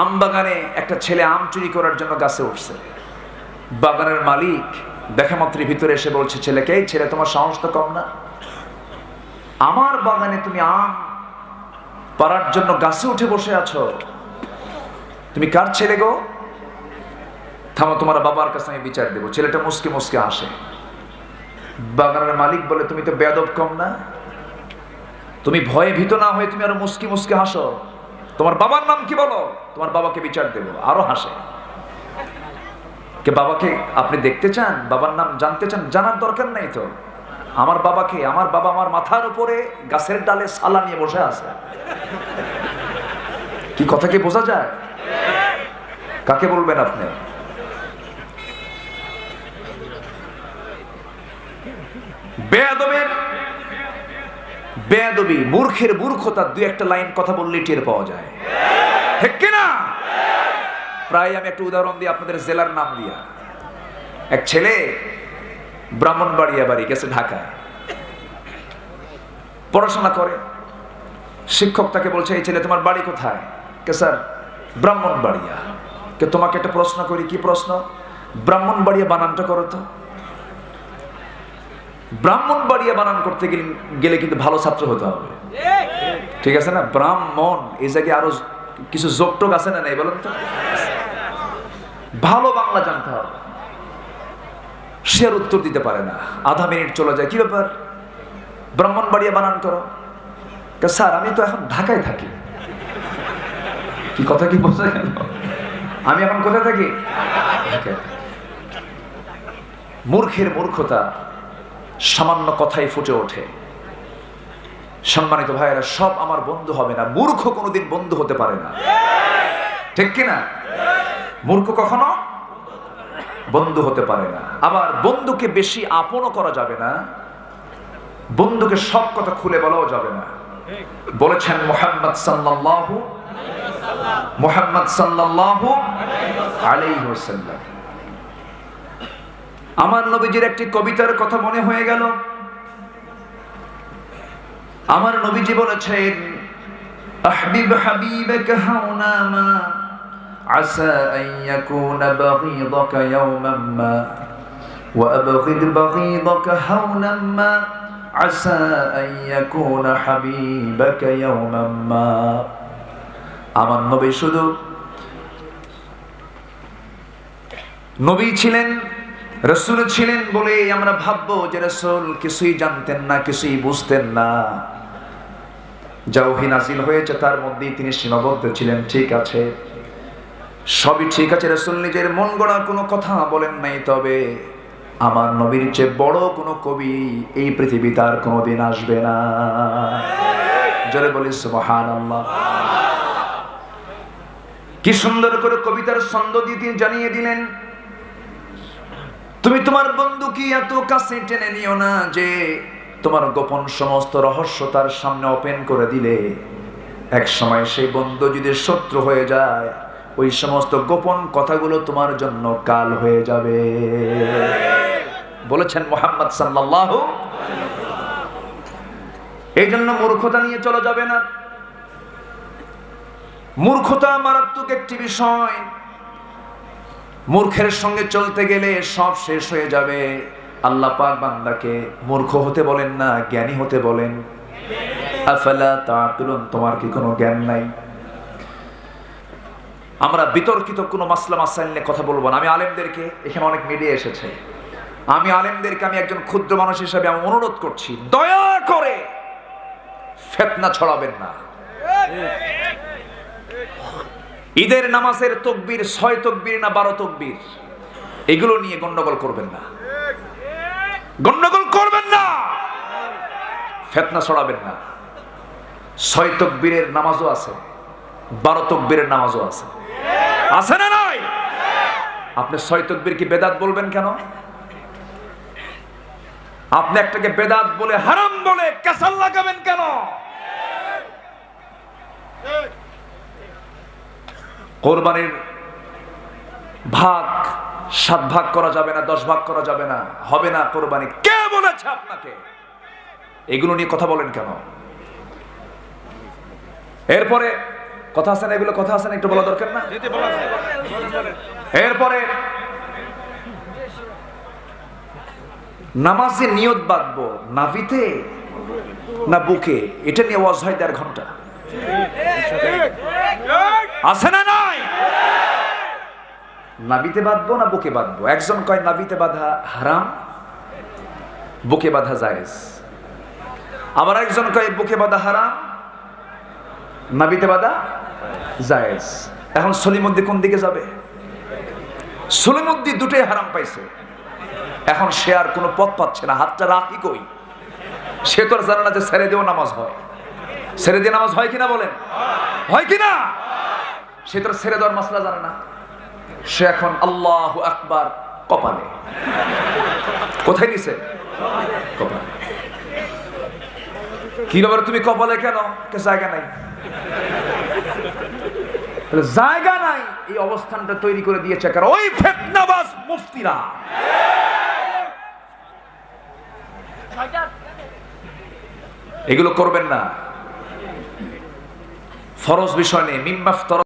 আম বাগানে একটা ছেলে আম চুরি করার জন্য গাছে উঠছে। বাগানের মালিক দেখা মাত্রই ভিতরে এসে বলছে, ছেলেকে, এই ছেলে, তোমার সাহস তো কম না। আমার বাগানে তুমি আম পারার জন্য গাছে উঠে বসে আছো। তুমি কার ছেলে গো? থামো, তোমার বাবার কাছে আমি বিচার দেবো। ছেলেটা মুসকে মুসকে আসে বাগানের মালিক বলে, তুমি তো বেদব কম না। তুমি ভয়ে ভীত না হয়ে তুমি আরও মুসকি মুসকে হাসো। তোমার বাবার নাম কি বলো? তোমার বাবাকে বিচার দেবো। আরও হাসে। কে বাবাকে আপনি দেখতে চান? বাবার নাম জানতে চান? জানার দরকার নাই তো। আমার বাবাকে, আমার বাবা আমার মাথার উপরে গাছের ডালে সালা নিয়ে বসে আছে। কি কথা কি বোঝা যায়? কাকে বলবেন আপনি? বেয়াদবের বেয়াদবি, মূর্খের মূর্খতা দুই একটা লাইন কথা বললে টের পাওয়া যায়। ঠিক কিনা? প্রায় আমি একটা উদাহরণ দিই আপনাদের জেলার নাম দিয়া। এক ছেলে ব্রাহ্মণবাড়িয়া বাড়ি, গেছে ঢাকায়। পড়াশোনা করে। শিক্ষক তাকে বলছে, এই ছেলে, তোমার বাড়ি কোথায়? কে, স্যার, ব্রাহ্মণবাড়িয়া। কে, তোমাকে একটা প্রশ্ন করি, কি প্রশ্ন? ব্রাহ্মণবাড়িয়া বানানটা করো তো। ব্রাহ্মণবাড়িয়া বানান করতে গেলে গেলে কিন্তু ভালো ছাত্র হতে হবে। ঠিক আছে না? ব্রাহ্মণ, এই জায়গায় আরও কিছু যোগটোক আছে না নাই বলেন তো? ভালো বাংলা জানতে হবে। সে আর উত্তর দিতে পারে না। আধা মিনিট চলে যায়, কি ব্যাপার? ব্রাহ্মণবাড়িয়া বানান করো। স্যার, আমি তো এখন ঢাকায় থাকি। কি কথা কি বোঝা গেল আমি এখন কোথায় থাকি। মূর্খের মূর্খতা। সামান্য কথাই ফুটে ওঠে। সম্মানিত ভাইয়েরা, সব আমার বন্ধু হবে না, মূর্খ কোনোদিন বন্ধু হতে পারে না। ঠিক কিনা? মূর্খ কখনো বন্ধু হতে পারে না। আবার বন্ধুকে বেশি আপনও করা যাবে না, বন্ধুকে সব কথা খুলে বলাও যাবে না। বলেছেন মোহাম্মদ সাল্লাল্লাহু মোহাম্মদ সাল্লাল্লাহু আলাইহি ওয়াসাল্লাম। আমার নবীজির একটি কবিতার কথা মনে হয়ে গেল আমার নবীজি বলেছেন আহবিব হাবিবাক হাওনা মা عسى أن يكون بغيضك يوما ما وأبغض بغيضك هونا ما عسى أن يكون حبيبك يوما ما আমার নবী শুধু নবী ছিলেন রসুল ছিলেন বলে আমরা ভাববো যে রসুল কিছুই জানতেন না, কিছুই বুঝতেন না। যা ওহি নাজিল হয়েছে, তার মধ্যেই তিনি সীমাবদ্ধ ছিলেন, ঠিক আছে। সবই ঠিক আছে, রসুল নিজের মন গড়া কোনো কথা বলেন নাই, তবে আমার নবীর চেয়ে বড় কোনো কবি এই পৃথিবী তার কোনোদিন আসবে না। জোরে বলি সুবহান আল্লাহ কি সুন্দর করে কবিতার ছন্দ দিয়ে তিনি জানিয়ে দিলেন তুমি তোমার বন্ধু কি এত কাছে টেনে নিও না যে তোমার গোপন সমস্ত রহস্য তার সামনে ওপেন করে দিলে। এক সময় সেই বন্ধু যদি শত্রু হয়ে যায়, ওই সমস্ত গোপন কথাগুলো তোমার জন্য কাল হয়ে যাবে। বলেছেন মোহাম্মদ সাল্লাল্লাহু এই জন্য মূর্খতা নিয়ে চলা যাবে না। মূর্খতা মারাত্মক একটি বিষয়। মূর্খের সঙ্গে চলতে গেলে সব শেষ হয়ে যাবে। আল্লাহ পাক বান্দাকে মূর্খ হতে বলেন না, জ্ঞানী হতে বলেন। আফালা তাআকিলুন, তোমার কি কোনো জ্ঞান নাই? আমরা বিতর্কিত কোনো মাসলা মাসাইল নিয়ে কথা বলব না। আমি আলেমদেরকে, এখানে অনেক মিডিয়া এসেছে। আমি আলেমদেরকে, আমি একজন ক্ষুদ্র মানুষ হিসাবে আমি অনুরোধ করছি, দয়া করে ফেতনা ছড়াবেন না। ঈদের নামাজের তকবির, ছয় তকবির না বারো তকবির? এগুলো নিয়ে গন্ডগোল করবেন না। গন্ডগোল করবেন না। ফেতনা ছড়াবেন না। ছয় তকবীরের নামাজও আছে, বারো তকবীরের নামাজও আছে। আছে না নাই? আপনি ছয় তকবীর কি বেদাত বলবেন কেন? আপনি একটাকে বেদাত বলে হারাম বলে কাসাল লাগাবেন কেন? কোরবানির ভাগ সাত ভাগ করা যাবে না, দশ ভাগ করা যাবে না, হবে না কোরবানি। কে বলেছে আপনাকে? এগুলো নিয়ে কথা বলেন কেন? এরপরে কথা আছে না, এগুলো কথা আছে না, একটু বলা দরকার না? এরপরে নামাজে নিয়ত বাঁধবো নাভিতে না বুকে, এটা নিয়ে ওয়াজ হয় দেড় ঘণ্টা। আছে না নাই? নাবিতে বাঁধবো না বুকে বাঁধবো? একজন কয় নাবিতে বাঁধা হারাম, বুকে বাঁধা জায়েজ। আবার একজন কয়, বুকে বাঁধা হারাম নাবিতে বাঁধা জায়েজ। এখন সলিমুদ্দি কোন দিকে যাবে? সলিমুদ্দি দুটোই হারাম পাইছে। এখন সে আর কোনো পথ পাচ্ছে না। হাতটা রাখি কই? সে তো জানে না যে ছেড়ে দিয়েও নামাজ হয়। ছেড়ে দিয়ে নামাজ হয় কিনা বলেন? হয় কিনা? সে তো আর ছেড়ে দেওয়ার মাসলা জানে না। সে এখন আল্লাহ আকবার কপালে। কোথায় দিছে কি ব্যাপারে, তুমি কপালে কেন? জায়গা নাই? জায়গা নাই, এই অবস্থানটা তৈরি করে দিয়েছে কারণ ওই মুফতিরা। এগুলো করবেন না। ফরজ বিষয় নেই, মিম্মাফ